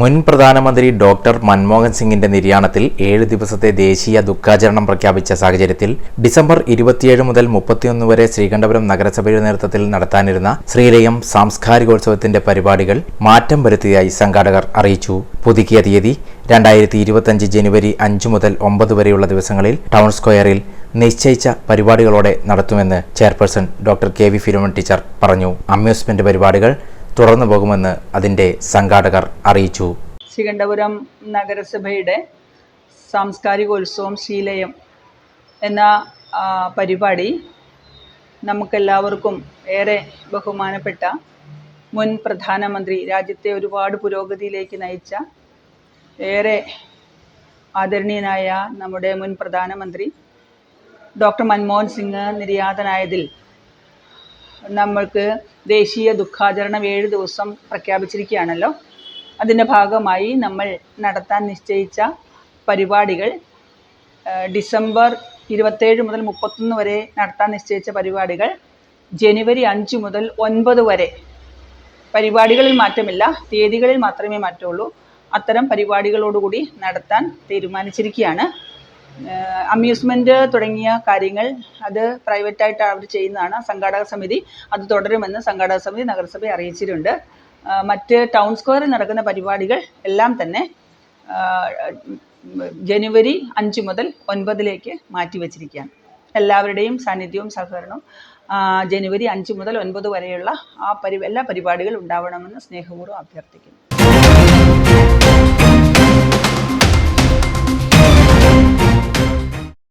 മുൻ പ്രധാനമന്ത്രി ഡോക്ടർ മൻമോഹൻ സിംഗിന്റെ നിര്യാണത്തിൽ ഏഴ് ദിവസത്തെ ദേശീയ ദുഃഖാചരണം പ്രഖ്യാപിച്ച സാഹചര്യത്തിൽ ഡിസംബർ ഇരുപത്തിയേഴ് മുതൽ മുപ്പത്തിയൊന്ന് വരെ ശ്രീകണ്ഠപുരം നഗരസഭയുടെ നേതൃത്വത്തിൽ നടത്താനിരുന്ന ശ്രീലയം സാംസ്കാരികോത്സവത്തിന്റെ പരിപാടികൾ മാറ്റം വരുത്തിയതായി സംഘാടകർ അറിയിച്ചു. പുതുക്കിയ തീയതി രണ്ടായിരത്തി ഇരുപത്തിയഞ്ച് ജനുവരി അഞ്ചു മുതൽ ഒമ്പത് വരെയുള്ള ദിവസങ്ങളിൽ ടൗൺ സ്ക്വയറിൽ നിശ്ചയിച്ച പരിപാടികളോടെ നടത്തുമെന്ന് chairperson doctor K V Philomen teacher പറഞ്ഞു. അമ്യൂസ്മെന്റ് പരിപാടികൾ തുടർന്നു പോകുമെന്ന് അതിന്റെ സംഘാടകർ അറിയിച്ചു. ശ്രീകണ്ഠപുരം നഗരസഭയുടെ സാംസ്കാരികോത്സവം ശീലയം എന്ന പരിപാടി നമുക്കെല്ലാവർക്കും ഏറെ ബഹുമാനപ്പെട്ട മുൻ പ്രധാനമന്ത്രി രാജ്യത്തെ ഒരുപാട് പുരോഗതിയിലേക്ക് നയിച്ച ഏറെ ആദരണീയനായ നമ്മുടെ മുൻ പ്രധാനമന്ത്രി ഡോക്ടർ മൻമോഹൻ സിംഗ് നിര്യാതനായതിൽ നമ്മൾക്ക് ദേശീയ ദുഃഖാചരണം ഏഴ് ദിവസം പ്രഖ്യാപിച്ചിരിക്കുകയാണല്ലോ. അതിന്റെ ഭാഗമായി നമ്മൾ നടത്താൻ നിശ്ചയിച്ച പരിപാടികൾ ഡിസംബർ ഇരുപത്തേഴ് മുതൽ മുപ്പത്തൊന്ന് വരെ നടത്താൻ നിശ്ചയിച്ച പരിപാടികൾ ജനുവരി അഞ്ച് മുതൽ ഒൻപത് വരെ. പരിപാടികളിൽ മാറ്റമില്ല തീയതികളിൽ മാത്രമേ മാറ്റമുള്ളൂ. അത്തരം പരിപാടികളോടുകൂടി നടത്താൻ തീരുമാനിച്ചിരിക്കുകയാണ്. അമ്യൂസ്മെന്റ് തുടങ്ങിയ കാര്യങ്ങൾ അത് പ്രൈവറ്റായിട്ട് അവർ ചെയ്യുന്നതാണ്. സംഘാടക സമിതി അത് തുടരുമെന്ന് സംഘാടക സമിതി നഗരസഭയെ അറിയിച്ചിട്ടുണ്ട്. മറ്റ് ടൗൺ സ്ക്വയറിൽ നടക്കുന്ന പരിപാടികൾ എല്ലാം തന്നെ ജനുവരി അഞ്ച് മുതൽ ഒൻപതിലേക്ക് മാറ്റിവെച്ചിരിക്കുകയാണ് എല്ലാവരുടെയും സാന്നിധ്യവും സഹകരണവും ജനുവരി അഞ്ച് മുതൽ ഒൻപത് വരെയുള്ള ആ പരി എല്ലാ പരിപാടികളും ഉണ്ടാവണമെന്ന് സ്നേഹപൂർവം അഭ്യർത്ഥിക്കുന്നു.